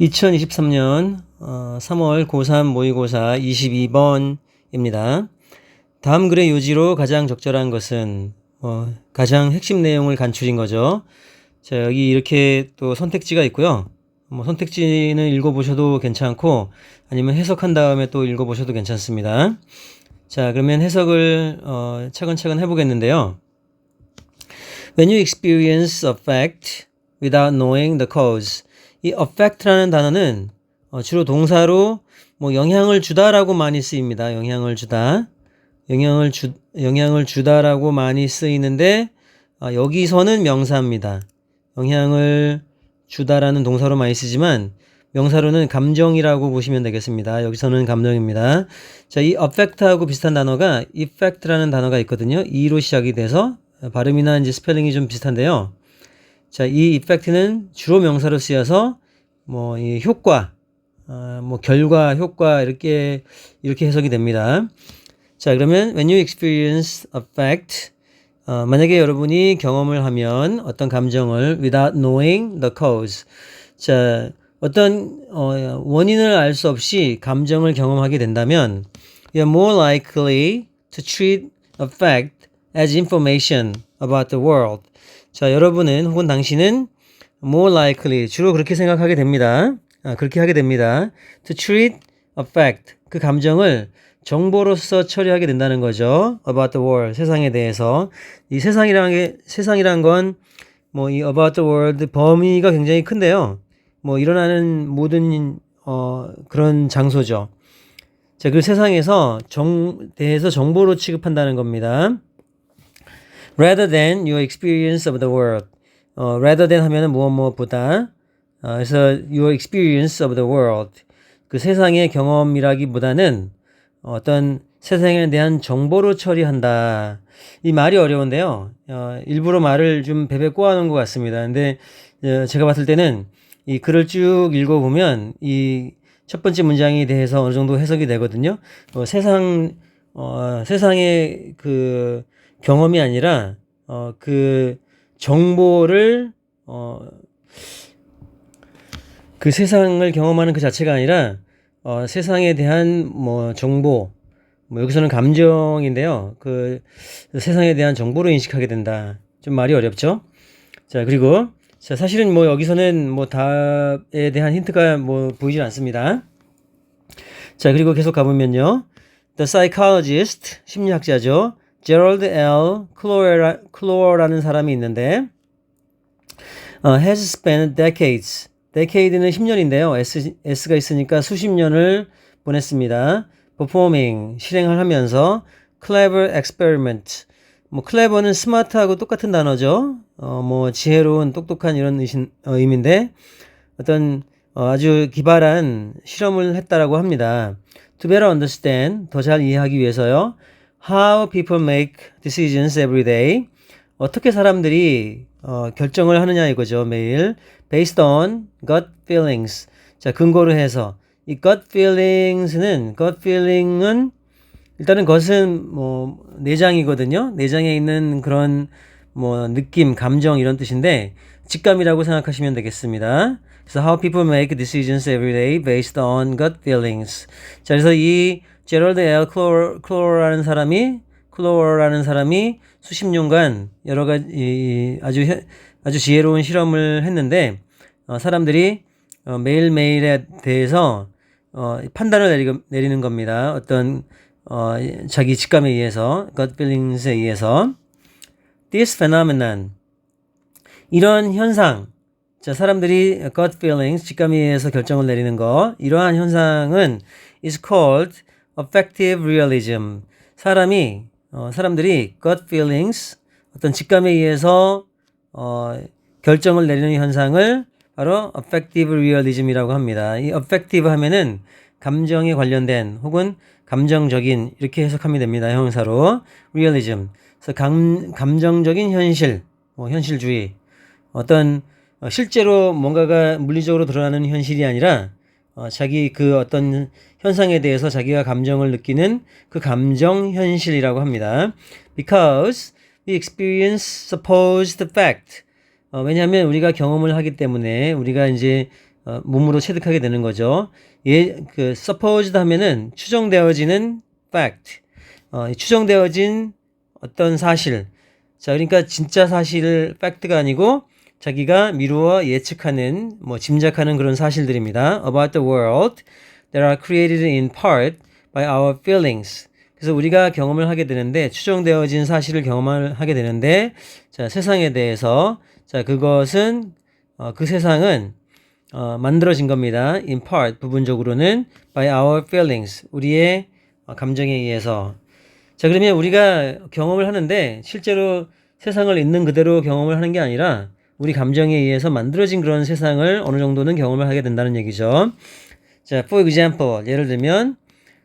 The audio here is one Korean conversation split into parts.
2023년 어, 3월 고3 모의고사 22번입니다. 다음 글의 요지로 가장 적절한 것은 어, 가장 핵심 내용을 간추린 거죠. 자, 여기 이렇게 또 선택지가 있고요. 뭐 선택지는 읽어보셔도 괜찮고 아니면 해석한 다음에 또 읽어보셔도 괜찮습니다. 자, 그러면 해석을 어, 차근차근 해보겠는데요. When you experience a fact without knowing the cause. 이 affect라는 단어는 어, 주로 동사로 뭐 영향을 주다라고 많이 쓰입니다. 영향을 주다. 영향을 주 영향을 주다라고 많이 쓰이는데 아, 여기서는 명사입니다. 영향을 주다라는 동사로 많이 쓰지만 명사로는 감정이라고 보시면 되겠습니다. 여기서는 감정입니다. 자, 이 affect하고 비슷한 단어가 effect라는 단어가 있거든요. e로 시작이 돼서 발음이나 이제 스펠링이 좀 비슷한데요. 자, 이 effect는 주로 명사로 쓰여서 뭐 이 효과, 어, 뭐 결과, 효과 이렇게 이렇게 해석이 됩니다. 자, 그러면 when you experience a fact, 어, 만약에 여러분이 경험을 하면 어떤 감정을 without knowing the cause, 자, 어떤 어, 원인을 알 수 없이 감정을 경험하게 된다면 you're more likely to treat a fact as information about the world. 자, 여러분은 혹은 당신은 more likely 주로 그렇게 생각하게 됩니다. 아, 그렇게 하게 됩니다. To treat a fact 그 감정을 정보로서 처리하게 된다는 거죠. About the world 세상에 대해서 이 세상이라는 게 세상이란 건 뭐 이 about the world 범위가 굉장히 큰데요. 뭐 일어나는 모든 어 그런 장소죠. 자, 그 세상에서 정 대해서 정보로 취급한다는 겁니다. Rather than your experience of the world. 어, rather than 하면은 무엇 무엇보다. 어, 그래서 your experience of the world. 그 세상의 경험이라기보다는 어떤 세상에 대한 정보로 처리한다. 이 말이 어려운데요. 어, 일부러 말을 좀 베베 꼬아놓은 것 같습니다. 근데 어, 제가 봤을 때는 이 글을 쭉 읽어보면 이 첫 번째 문장에 대해서 어느 정도 해석이 되거든요. 어, 세상, 어, 세상의 그 경험이 아니라 어, 그 정보를 어, 그 세상을 경험하는 그 자체가 아니라 어, 세상에 대한 뭐 정보 뭐 여기서는 감정인데요. 그 세상에 대한 정보로 인식하게 된다. 좀 말이 어렵죠? 자, 그리고 자, 사실은 뭐 여기서는 뭐 답에 대한 힌트가 뭐 보이질 않습니다. 자, 그리고 계속 가보면요. The psychologist, 심리학자죠. 제럴드 L. 클로어라, 클로어라는 사람이 있는데 어, has spent decades. decade는 10년인데요. S, S가 있으니까 수십 년을 보냈습니다. performing, 실행을 하면서 clever experiment. 뭐 clever는 스마트하고 똑같은 단어죠. 어, 뭐 지혜로운, 똑똑한 이런 의신, 어, 의미인데 어떤 어, 아주 기발한 실험을 했다라고 합니다. To better understand, 더 잘 이해하기 위해서요. How people make decisions every day. 어떻게 사람들이 어, 결정을 하느냐 이거죠 매일. Based on gut feelings. 자 근거로 해서 이 gut feelings는 gut feeling은 일단은 것은 뭐 내장이거든요. 내장에 있는 그런 뭐 느낌, 감정 이런 뜻인데 직감이라고 생각하시면 되겠습니다. 그래서 how people make decisions every day based on gut feelings. 자 그래서 이 제럴드 엘 클로어라는 사람이 클로어라는 사람이 수십 년간 여러 가지 아주 아주 지혜로운 실험을 했는데 어, 사람들이 어, 매일 매일에 대해서 어, 판단을 내리, 내리는 겁니다. 어떤 어, 자기 직감에 의해서 gut feelings에 의해서. This phenomenon. 이런 현상. 자 사람들이 gut feelings 직감에 의해서 결정을 내리는 거. 이러한 현상은 is called affective realism. 사람이 어, 사람들이 gut feelings 어떤 직감에 의해서 어, 결정을 내리는 현상을 바로 affective realism이라고 합니다. 이 affective 하면은 감정에 관련된 혹은 감정적인 이렇게 해석하면 됩니다. 형사로 realism. 그래서 감, 감정적인 현실, 뭐 현실주의. 어떤 어, 실제로 뭔가가 물리적으로 드러나는 현실이 아니라 어, 자기 그 어떤 현상에 대해서 자기가 감정을 느끼는 그 감정 현실이라고 합니다. Because we experience supposed fact. 어, 왜냐하면 우리가 경험을 하기 때문에 우리가 이제 어, 몸으로 체득하게 되는 거죠. 예, 그 supposed 하면은 추정되어지는 fact. 어, 이 추정되어진 어떤 사실. 자, 그러니까 진짜 사실 팩트가 아니고 자기가 미루어 예측하는 뭐 짐작하는 그런 사실들입니다. About the world that are created in part by our feelings. 그래서 우리가 경험을 하게 되는데 추정되어진 사실을 경험을 하게 되는데 자, 세상에 대해서 자, 그것은 어, 그 세상은 어, 만들어진 겁니다. In part 부분적으로는 by our feelings 우리의 어, 감정에 의해서 자, 그러면 우리가 경험을 하는데 실제로 세상을 있는 그대로 경험을 하는 게 아니라 우리 감정에 의해서 만들어진 그런 세상을 어느 정도는 경험을 하게 된다는 얘기죠. 자, for example, 예를 들면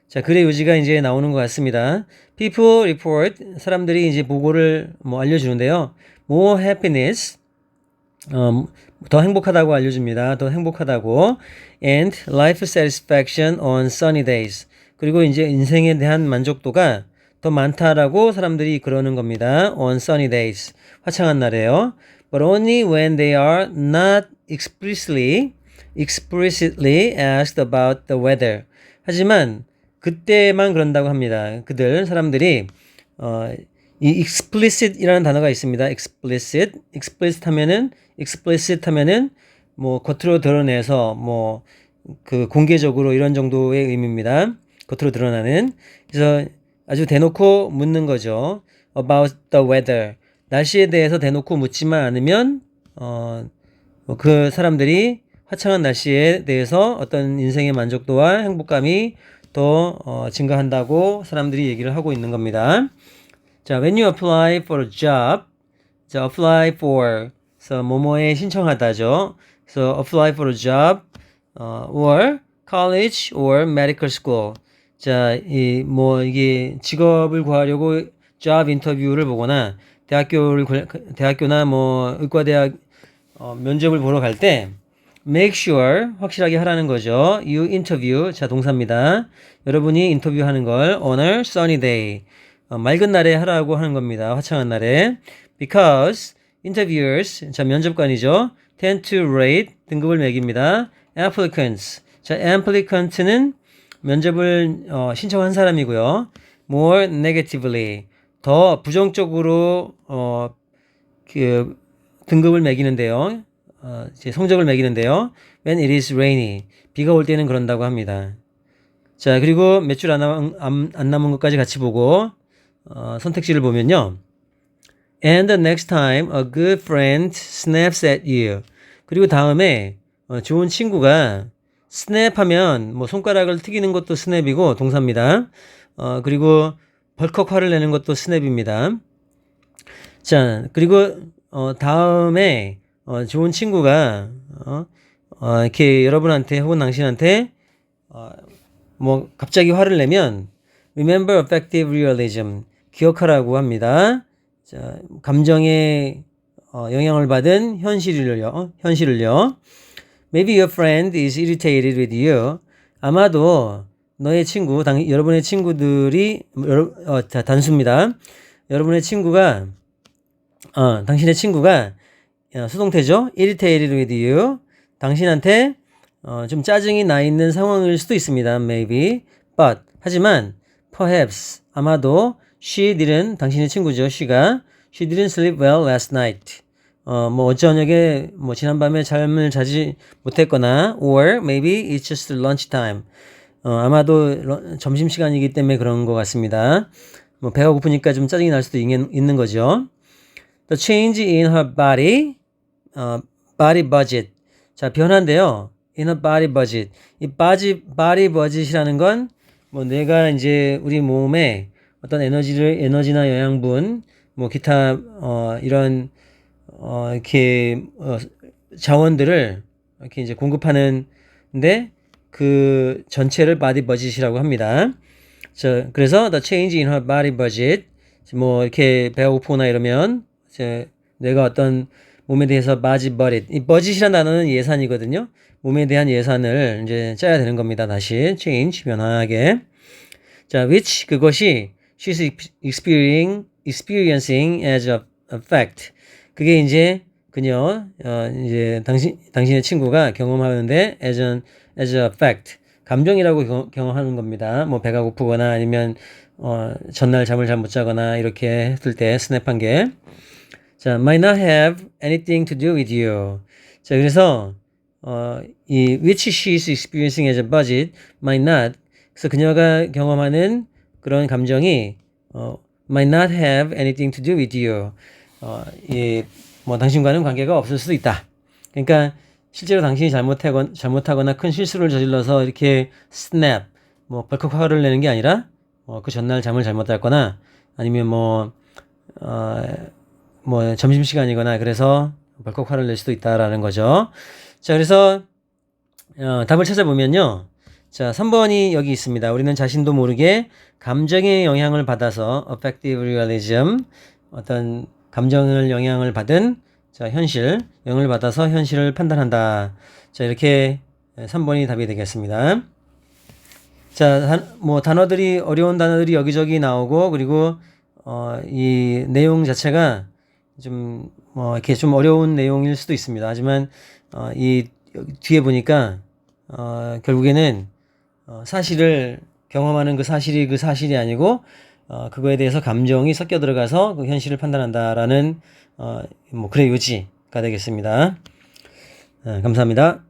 자, 글의 요지가 이제 나오는 것 같습니다. People report, 사람들이 이제 보고를 뭐 알려주는데요. More happiness, 어, 더 행복하다고 알려줍니다. 더 행복하다고. And life satisfaction on sunny days. 그리고 이제 인생에 대한 만족도가 더 많다라고 사람들이 그러는 겁니다. On sunny days. 화창한 날에요. But only when they are not explicitly, explicitly asked about the weather. 하지만 그때만 그런다고 합니다. 그들, 사람들이, 어, 이 explicit이라는 단어가 있습니다. explicit. explicit 하면은, explicit 하면은, 뭐, 겉으로 드러내서, 뭐, 그, 공개적으로 이런 정도의 의미입니다. 겉으로 드러나는. 그래서 아주 대놓고 묻는 거죠. about the weather. 날씨에 대해서 대놓고 묻지만 않으면, 어, 그 사람들이 화창한 날씨에 대해서 어떤 인생의 만족도와 행복감이 더 어, 증가한다고 사람들이 얘기를 하고 있는 겁니다. 자, when you apply for a job, 자, apply for, 그래서 뭐뭐에 신청하다죠. 그래서 apply for a job, 어, or college or medical school. 자, 이 뭐 이게 직업을 구하려고 job 인터뷰를 보거나 대학교를 대학교나 뭐 의과대학 어, 면접을 보러 갈 때 make sure 확실하게 하라는 거죠. You interview 자 동사입니다. 여러분이 인터뷰하는 걸 on a sunny day 어, 맑은 날에 하라고 하는 겁니다. 화창한 날에 because interviewers 자 면접관이죠. tend to rate 등급을 매깁니다. applicants 자 applicant는 면접을 어, 신청한 사람이고요. more negatively 더 부정적으로 어, 그 등급을 매기는데요. 어, 제 성적을 매기는데요. When it is rainy. 비가 올 때는 그런다고 합니다. 자, 그리고 몇 줄 안, 남은 것까지 같이 보고, 어, 선택지를 보면요. And the next time a good friend snaps at you. 그리고 다음에 어, 좋은 친구가 스냅 하면 뭐 손가락을 튀기는 것도 스냅이고 동사입니다. 어, 그리고 벌컥 화를 내는 것도 스냅입니다. 자, 그리고 어, 다음에 어, 좋은 친구가 어, 어, 이렇게 여러분한테 혹은 당신한테 어, 뭐 갑자기 화를 내면 remember effective realism 기억하라고 합니다. 자, 감정에 어, 영향을 받은 현실을요. 현실을요. Maybe your friend is irritated with you. 아마도 너의 친구, 당, 여러분의 친구들이 여러, 어, 자, 단수입니다. 여러분의 친구가 어, 당신의 친구가 어, 수동태죠. irritated with you. 당신한테 어, 좀 짜증이 나 있는 상황일 수도 있습니다. Maybe. But 하지만 perhaps 아마도 she didn't 당신의 친구죠. she가 she didn't sleep well last night. 어, 뭐 어제 저녁에 뭐 지난밤에 잠을 자지 못했거나 or maybe it's just lunch time. 어, 아마도 점심 시간이기 때문에 그런 것 같습니다. 뭐 배가 고프니까 좀 짜증이 날 수도 있는, 있는 거죠. The change in her body, 어, body budget. 자, 변화인데요. in her body budget. 이 body, body budget이라는 건 뭐 내가 이제 우리 몸에 어떤 에너지를, 에너지나 영양분, 뭐 기타, 어, 이런, 어, 이렇게, 어, 자원들을 이렇게 이제 공급하는데 그 전체를 body budget이라고 합니다. 자, 그래서 the change in her body budget. 뭐 이렇게 배가 고프거나 이러면 이제 내가 어떤 몸에 대해서 바지 버릿 이 버짓이라는 단어는 예산이거든요. 몸에 대한 예산을 이제 짜야 되는 겁니다. 다시 change 변화하게. 자, which 그것이 she's experiencing as a, a fact. 그게 이제 그녀 어, 이제 당신 당신의 친구가 경험하는데 as an as a fact 감정이라고 경, 경험 하는 겁니다. 뭐 배가 고프거나 아니면 어, 전날 잠을 잘 못 자거나 이렇게 했을 때 스냅한 게 자, might not have anything to do with you. 자, 그래서 어, 이 which she is experiencing as a budget might not. 그래서 그녀가 경험하는 그런 감정이 어, might not have anything to do with you. 어, 이, 뭐 당신과는 관계가 없을 수도 있다. 그러니까 실제로 당신이 잘못하거나, 잘못하거나 큰 실수를 저질러서 이렇게 snap, 뭐 벌컥 화를 내는 게 아니라 어, 그 전날 잠을 잘못 잤거나 아니면 뭐, 어, 뭐 점심시간이거나 그래서 벌컥 화를 낼 수도 있다라는 거죠. 자, 그래서 어, 답을 찾아보면요. 자, 3번이 여기 있습니다. 우리는 자신도 모르게 감정의 영향을 받아서 affective realism 어떤 감정을 영향을 받은 자, 현실, 영향을 받아서 현실을 판단한다. 자, 이렇게 3번이 답이 되겠습니다. 자, 단, 뭐 단어들이 어려운 단어들이 여기저기 나오고 그리고 어, 이 내용 자체가 좀 뭐 이렇게 좀 어려운 내용일 수도 있습니다. 하지만 어, 이 뒤에 보니까 어, 결국에는 어, 사실을 경험하는 그 사실이 그 사실이 아니고 어, 그거에 대해서 감정이 섞여 들어가서 그 현실을 판단한다라는 어, 뭐 그래 요지가 되겠습니다. 어, 감사합니다.